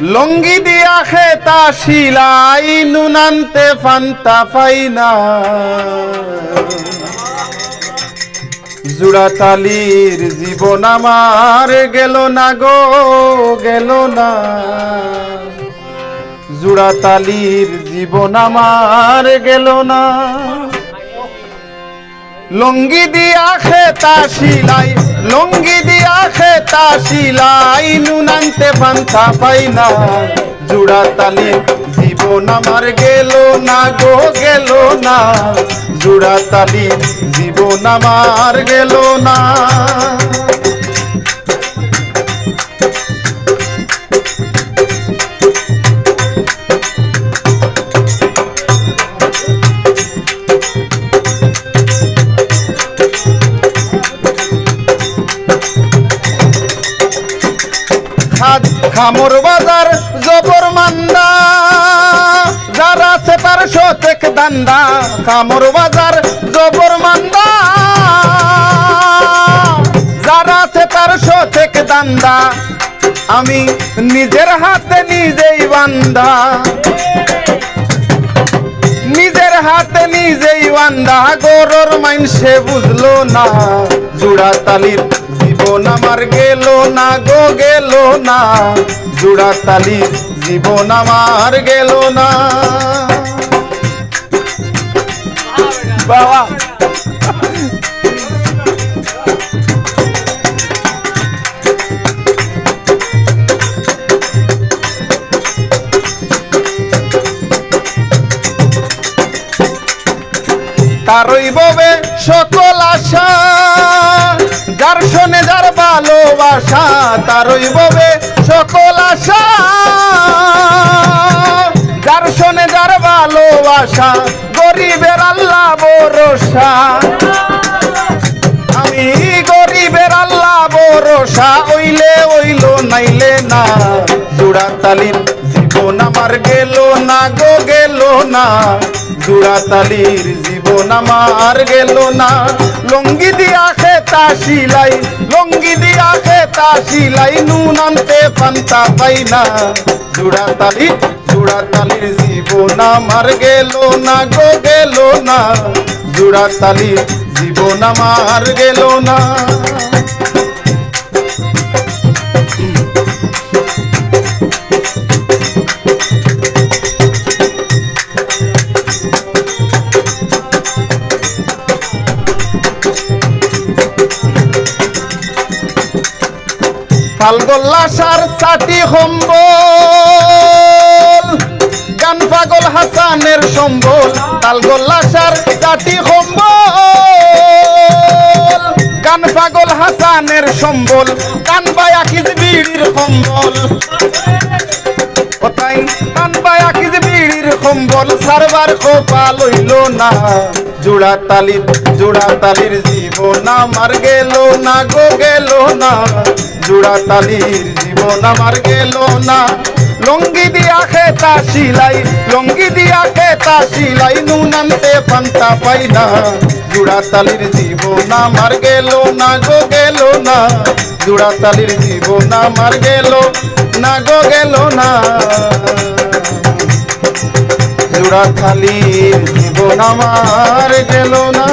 লঙ্গি দিয়া খেতা শিলাই নুনান্তে ফান্তা পাইনা জুড়াতালির জীবন আমার গেল না গো, গেল না। জুড়াতালির জীবন আমার গেল না। লঙ্গি দিয়া খেতা শিলাই লঙ্গি দিয়া খেতা শিলাই নুনান্তে ফান্তা পাই না। জুড়া তালি জীবন আমার গেল না গো, গেল না। জুড়া তালি জীবন আমার গেল না। খাদ খামর বাজার জবর মান্দা। যারা আছে তার সতেক দান্দা, খামর বাজার জবর মান্দা। যারা আছে তার সতেক দান্দা, আমি নিজের হাতে নিজেই বান্দা। নিজের হাতে নিজেই বান্দা, গরর মাইনসে বুঝলো না, জুড়া তালির জীবন আমার গেল না গো গেল না জুড়া তালির জীবন আমার গেল না বাবা তারই ববে সকল আশা। যার শোনে, যার ভালোবাসা তারই ববে সকল আশা। যার শোনে, যার ভালোবাসা, গরিবের আল্লাহ ভরসা। আমি গরিবের আল্লাহ ভরসা, ওইলে, ওইল, নাইলে না। জোড়া তালিম জীবন আমার গেল না গো, গেল না। জোড়া তালির জীবন আমার গেল না। লঙ্গি দিয়া খেতা শিলাই লঙ্গি দিয়া খেতা শিলাই নুন আনতে পান্তা পাই না। জুড়া তালি, জুড়া তালির জীবন আমার গেল না গো, গেল না। জুড়া তালির জীবন আমার গেল না। ফালগোল্লা সার চাটি সম্বল। গান পাগল হাসানের সম্বল তালগোল্লা সার চাটি সম্বল। গান পাগল হাসানের সম্বল কান বায়া কিজ বিড়ির সম্বল। ওটাই কান বায়া কিজ বিড়ির সম্বল, সারবার খোপা লইল না। জোড়া তালির জোড়া তালির জীবন আমার গেল না গো, গেল না। জোড়া তালির জীবন আমার গেল না। লঙ্গি দিয়া খেতা শিলাই লঙ্গি দিয়া খেতা নুন আনতে পান্তা পাই না। জোড়া তালির জীবন আমার গেল না গো, গেল না। জোড়া তালির জীবন আমার গেল না গো, গেল না। জোড়া থালির জীবন আমার গেল না।